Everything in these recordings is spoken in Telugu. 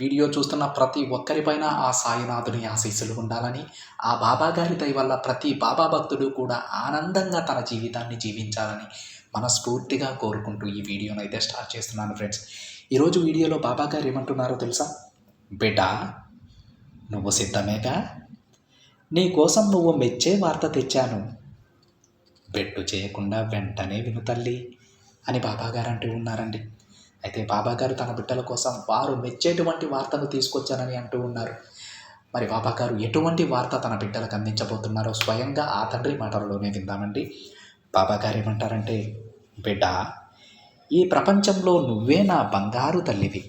వీడియో చూస్తున్న ప్రతి ఒక్కరిపైన ఆ సాయినాథుని ఆశీస్సులు ఉండాలని ఆ బాబా గారి దయ వల్ల ప్రతి బాబా భక్తుడు కూడా ఆనందంగా తన జీవితాన్ని జీవించాలని మనస్ఫూర్తిగా కోరుకుంటూ ఈ వీడియోను అయితే స్టార్ట్ చేస్తున్నాను ఫ్రెండ్స్. ఈరోజు వీడియోలో బాబా గారు ఏమంటున్నారో తెలుసా? బిడ్డా నువ్వు సిద్ధమేగా? నీ కోసం నువ్వు మెచ్చే వార్త తెచ్చాను. బెట్టు చేయకుండా వెంటనే విను తల్లి అని బాబాగారు అంటూ ఉన్నారండి. అయితే బాబాగారు తన బిడ్డల కోసం వారు మెచ్చేటువంటి వార్తను తీసుకొచ్చానని అంటూ ఉన్నారు. మరి బాబాగారు ఎటువంటి వార్త తన బిడ్డలకు అందించబోతున్నారో స్వయంగా ఆ తండ్రి మాటలలోనే విందామండి. బాబాగారు ఏమంటారంటే బిడ్డ ఈ ప్రపంచంలో నువ్వే నా బంగారు తల్లివి.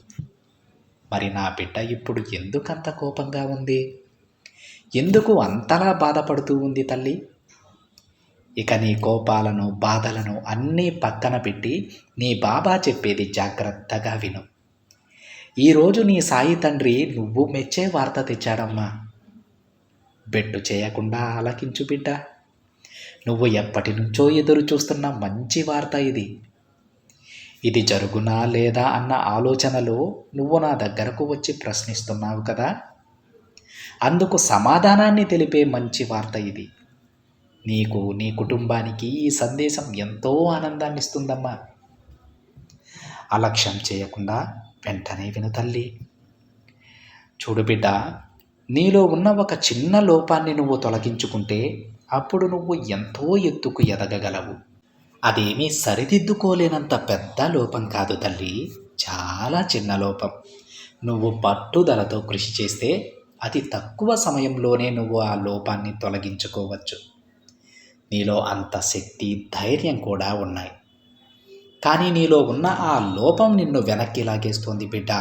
మరి నా బిడ్డ ఇప్పుడు ఎందుకంత కోపంగా ఉంది? ఎందుకు అంతలా బాధపడుతూ ఉంది తల్లి? ఇక నీ కోపాలను బాధలను అన్నీ పక్కన పెట్టి నీ బాబా చెప్పేది జాగ్రత్తగా విను. ఈరోజు నీ సాయి తండ్రి నువ్వు మెచ్చే వార్త తెచ్చాడమ్మా. బెట్టు చేయకుండా ఆలకించు బిడ్డ. నువ్వు ఎప్పటి నుంచో ఎదురు చూస్తున్న మంచి వార్త ఇది. ఇది జరుగునా లేదా అన్న ఆలోచనలో నువ్వు నా దగ్గరకు వచ్చి ప్రశ్నిస్తున్నావు కదా? అందుకు సమాధానాన్ని తెలిపే మంచి వార్త ఇది. నీకు నీ కుటుంబానికి ఈ సందేశం ఎంతో ఆనందాన్ని ఇస్తుందమ్మా అలక్ష్యం చేయకుండా వెంటనే విను తల్లి. చూడు బిడ్డ నీలో ఉన్న ఒక చిన్న లోపాన్ని నువ్వు తొలగించుకుంటే అప్పుడు నువ్వు ఎంతో ఎత్తుకు ఎదగగలవు. అదేమీ సరిదిద్దుకోలేనంత పెద్ద లోపం కాదు తల్లి. చాలా చిన్న లోపం. నువ్వు పట్టుదలతో కృషి చేస్తే అతి తక్కువ సమయంలోనే నువ్వు ఆ లోపాన్ని తొలగించుకోవచ్చు. నీలో అంత శక్తి ధైర్యం కూడా ఉన్నాయి. కానీ నీలో ఉన్న ఆ లోపం నిన్ను వెనక్కి లాగేస్తోంది బిడ్డ.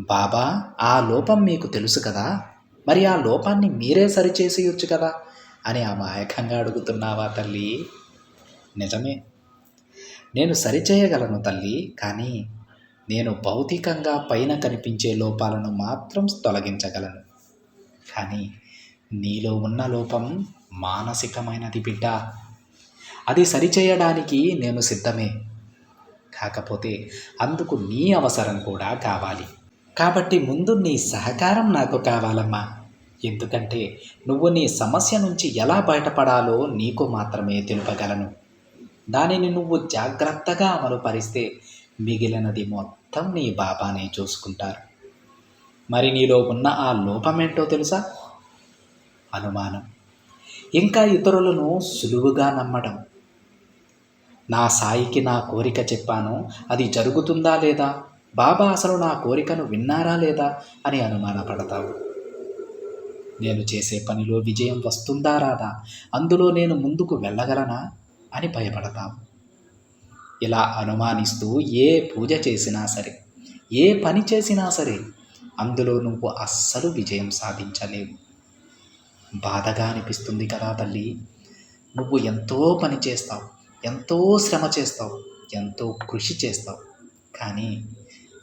బాబా ఆ లోపం మీకు తెలుసు కదా. మరి ఆ లోపాన్ని మీరే సరిచేసేయచ్చు కదా అని అమాయకంగా అడుగుతున్నావా తల్లి? నిజమే. నేను సరిచేయగలను తల్లి కానీ నేను భౌతికంగా పైన కనిపించే లోపాలను మాత్రం తొలగించగలను. కానీ నీలో ఉన్న లోపం మానసికమైనది బిడ్డ. అది సరిచేయడానికి నేను సిద్ధమే. కాకపోతే అందుకు నీ అవసరం కూడా కావాలి. కాబట్టి ముందు నీ సహకారం నాకు కావాలమ్మా. ఎందుకంటే నువ్వు నీ సమస్య నుంచి ఎలా బయటపడాలో నీకు మాత్రమే తెలుపగలను. దానిని నువ్వు జాగ్రత్తగా అమలు పరిస్తే మిగిలినది మొత్తం నీ బాబానే చూసుకుంటారు. మరి నీలో ఉన్న ఆ లోపమేంటో తెలుసా? అనుమానం. ఇంకా ఇతరులను సులువుగా నమ్మడం. నా సాయికి నా కోరిక చెప్పాను అది జరుగుతుందా లేదా? బాబా అసలు నా కోరికను విన్నారా లేదా? అని అనుమానపడతావు నేను చేసే పనిలో విజయం వస్తుందా రాదా? అందులో నేను ముందుకు వెళ్ళగలనా? అని భయపడతావు. ఇలా అనుమానిస్తూ ఏ పూజ చేసినా సరే ఏ పని చేసినా సరే అందులో నువ్వు అస్సలు విజయం సాధించలేవు. బాధగా అనిపిస్తుంది కదా తల్లి. నువ్వు ఎంతో పని చేస్తావు ఎంతో శ్రమ చేస్తావు ఎంతో కృషి చేస్తావు. కానీ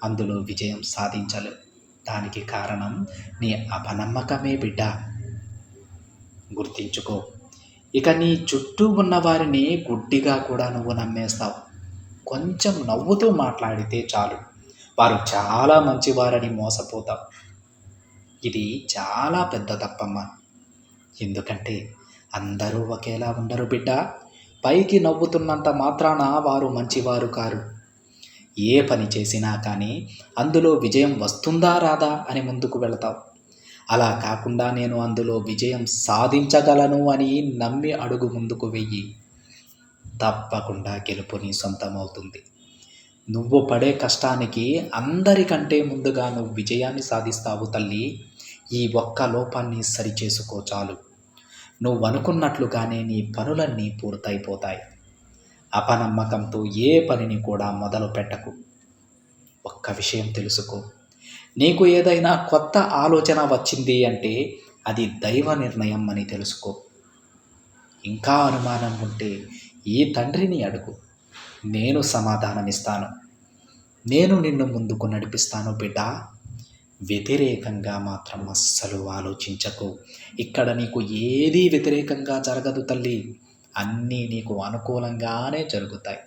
అందులో విజయం సాధించలేవు. దానికి కారణం నీ అపనమ్మకమే బిడ్డ. గుర్తించుకో. ఇక నీ చుట్టూ ఉన్న వారిని గుడ్డిగా కూడా నువ్వు నమ్మేస్తావు. కొంచెం నవ్వుతూ మాట్లాడితే చాలు. వారు చాలా మంచివారని మోసపోతాం ఇది చాలా పెద్ద తప్పమ్మ. ఎందుకంటే అందరూ ఒకేలా ఉండరు బిడ్డ. పైకి నవ్వుతున్నంత మాత్రాన వారు మంచివారు కారు. ఏ పని చేసినా కానీ అందులో విజయం వస్తుందా రాదా అని ముందుకు వెళతావు. అలా కాకుండా నేను అందులో విజయం సాధించగలను అని నమ్మి అడుగు ముందుకు వెయ్యి. తప్పకుండా గెలుపు నీ సొంతమవుతుంది. నువ్వు పడే కష్టానికి అందరికంటే ముందుగా నువ్వు విజయాన్ని సాధిస్తావు తల్లి. ఈ ఒక్క లోపాన్ని సరిచేసుకో చాలు. నువ్వు అనుకున్నట్లుగానే నీ పనులన్నీ పూర్తయిపోతాయి. అపనమ్మకంతో ఏ పనిని కూడా మొదలు పెట్టకు. ఒక్క విషయం తెలుసుకో. నీకు ఏదైనా కొత్త ఆలోచన వచ్చింది అంటే అది దైవ నిర్ణయం అని తెలుసుకో. ఇంకా అనుమానం ఉంటే ఈ తండ్రిని అడుగు. నేను సమాధానమిస్తాను. నేను నిన్ను ముందుకు నడిపిస్తాను బిడ్డా. వ్యతిరేకంగా మాత్రం అస్సలు ఆలోచించకు. ఇక్కడ నీకు ఏదీ వ్యతిరేకంగా జరగదు తల్లి. అన్నీ నీకు అనుకూలంగానే జరుగుతాయి.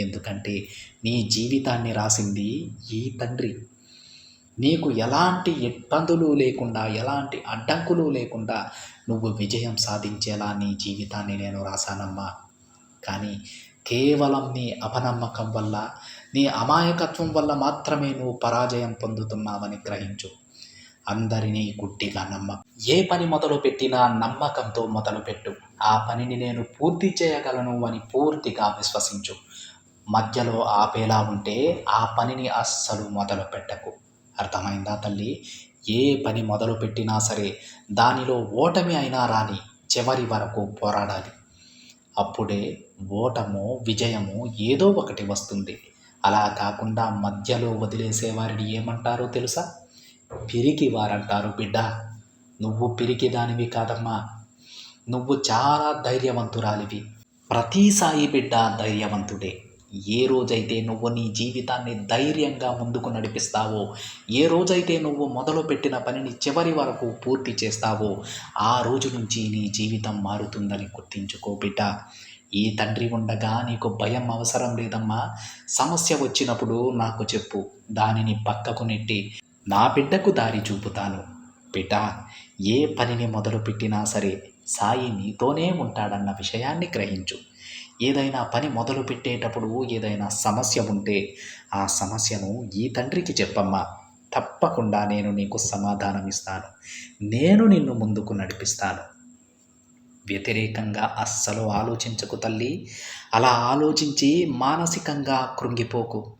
ఎందుకంటే నీ జీవితాన్ని రాసింది ఈ తండ్రి. నీకు ఎలాంటి ఇబ్బందులు లేకుండా ఎలాంటి అడ్డంకులు లేకుండా నువ్వు విజయం సాధించేలా నీ జీవితాన్ని నేను రాశానమ్మా. కానీ కేవలం నీ అపనమ్మకం వల్ల నీ అమాయకత్వం వల్ల మాత్రమే నువ్వు పరాజయం పొందుతున్నావని గ్రహించు. అందరినీ గుడ్డిగా నమ్మ. ఏ పని మొదలు పెట్టినా నమ్మకంతో మొదలుపెట్టు. ఆ పనిని నేను పూర్తి చేయగలను అని పూర్తిగా విశ్వసించు. మధ్యలో ఆపేలా ఉంటే ఆ పనిని అస్సలు మొదలు పెట్టకు అర్థమైందా తల్లి? ఏ పని మొదలు పెట్టినా సరే దానిలో ఓటమి అయినా రాని చివరి వరకు పోరాడాలి. అప్పుడే ఓటము విజయము ఏదో ఒకటి వస్తుంది. అలా కాకుండా మధ్యలో వదిలేసే వారిని ఏమంటారో తెలుసా? పిరికి వారంటారు బిడ్డ. నువ్వు పిరికి దానివి కాదమ్మా. నువ్వు చాలా ధైర్యవంతురాలివి. ప్రతి సాయి బిడ్డ ధైర్యవంతుడే. ఏ రోజైతే నువ్వు నీ జీవితాన్ని ధైర్యంగా ముందుకు నడిపిస్తావో ఏ రోజైతే నువ్వు మొదలుపెట్టిన పనిని చివరి వరకు పూర్తి చేస్తావో ఆ రోజు నుంచి నీ జీవితం మారుతుందని గుర్తించుకో బిడ్డ. ఈ తండ్రి ఉండగా నీకు భయం అవసరం లేదమ్మా. సమస్య వచ్చినప్పుడు నాకు చెప్పు. దానిని పక్కకు నెట్టి నా బిడ్డకు దారి చూపుతాను. బిడ్డ ఏ పనిని మొదలుపెట్టినా సరే సాయి నీతోనే ఉంటాడన్న విషయాన్ని గ్రహించు. ఏదైనా పని మొదలు పెట్టేటప్పుడు ఏదైనా సమస్య ఉంటే ఆ సమస్యను ఈ తండ్రికి చెప్పమ్మా. తప్పకుండా నేను నీకు సమాధానం ఇస్తాను నేను నిన్ను ముందుకు నడిపిస్తాను. వ్యతిరేకంగా అస్సలు ఆలోచించకు తల్లి. అలా ఆలోచించి మానసికంగా కృంగిపోకు.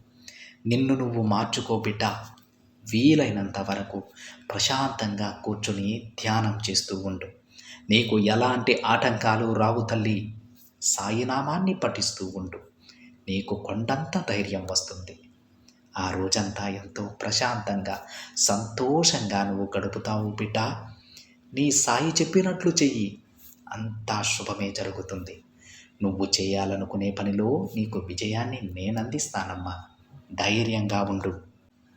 నిన్ను నువ్వు మార్చుకో బిడ్డ. వీలైనంత వరకు ప్రశాంతంగా కూర్చుని ధ్యానం చేస్తూ ఉండు. నీకు ఎలాంటి ఆటంకాలు రావు తల్లి. సాయినామాన్ని పఠిస్తూ ఉండు. నీకు కొండంత ధైర్యం వస్తుంది. ఆ రోజంతా ఎంతో ప్రశాంతంగా సంతోషంగా నువ్వు గడుపుతావు బిడ్డ. నీ సాయి చెప్పినట్లు చెయ్యి. అంతా శుభమే జరుగుతుంది. నువ్వు చేయాలనుకునే పనిలో నీకు విజయాన్ని నేనందిస్తానమ్మా. ధైర్యంగా ఉండు.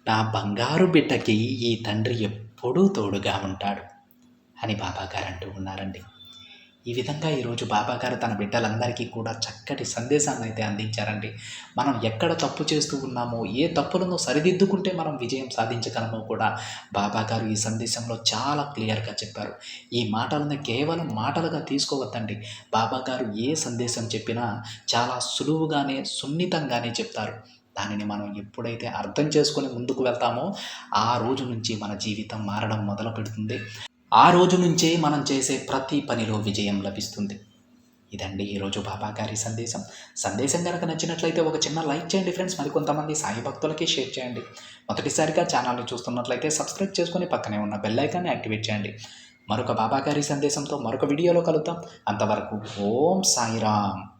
నా బంగారు బిడ్డకి ఈ తండ్రి ఎప్పుడూ తోడుగా ఉంటాడు. అని బాబాగారు అంటూ ఉన్నారండి. ఈ విధంగా ఈరోజు బాబాగారు తన బిడ్డలందరికీ కూడా చక్కటి సందేశాన్ని అయితే అందించారండి. మనం ఎక్కడ తప్పు చేస్తూ ఉన్నామో ఏ తప్పులను సరిదిద్దుకుంటే మనం విజయం సాధించగలమో కూడా బాబాగారు ఈ సందేశంలో చాలా క్లియర్గా చెప్పారు. ఈ మాటలను కేవలం మాటలుగా తీసుకోవద్దండి. బాబాగారు ఏ సందేశం చెప్పినా చాలా సులువుగానే సున్నితంగానే చెప్తారు. దానిని మనం ఎప్పుడైతే అర్థం చేసుకొని ముందుకు వెళ్తామో ఆ రోజు నుంచి మన జీవితం మారడం మొదలు పెడుతుంది ఆ రోజు నుంచే మనం చేసే ప్రతి పనిలో విజయం లభిస్తుంది. ఇదండి ఈరోజు బాబా గారి సందేశం. సందేశం కనుక నచ్చినట్లయితే ఒక చిన్న లైక్ చేయండి ఫ్రెండ్స్. మరికొంతమంది సాయి భక్తులకి షేర్ చేయండి. మొదటిసారిగా ఛానల్ని చూస్తున్నట్లయితే సబ్స్క్రైబ్ చేసుకొని పక్కనే ఉన్న బెల్ ఐకాన్ని యాక్టివేట్ చేయండి. మరొక బాబా గారి సందేశంతో మరొక వీడియోలో కలుద్దాం. అంతవరకు ఓం సాయిరామ్.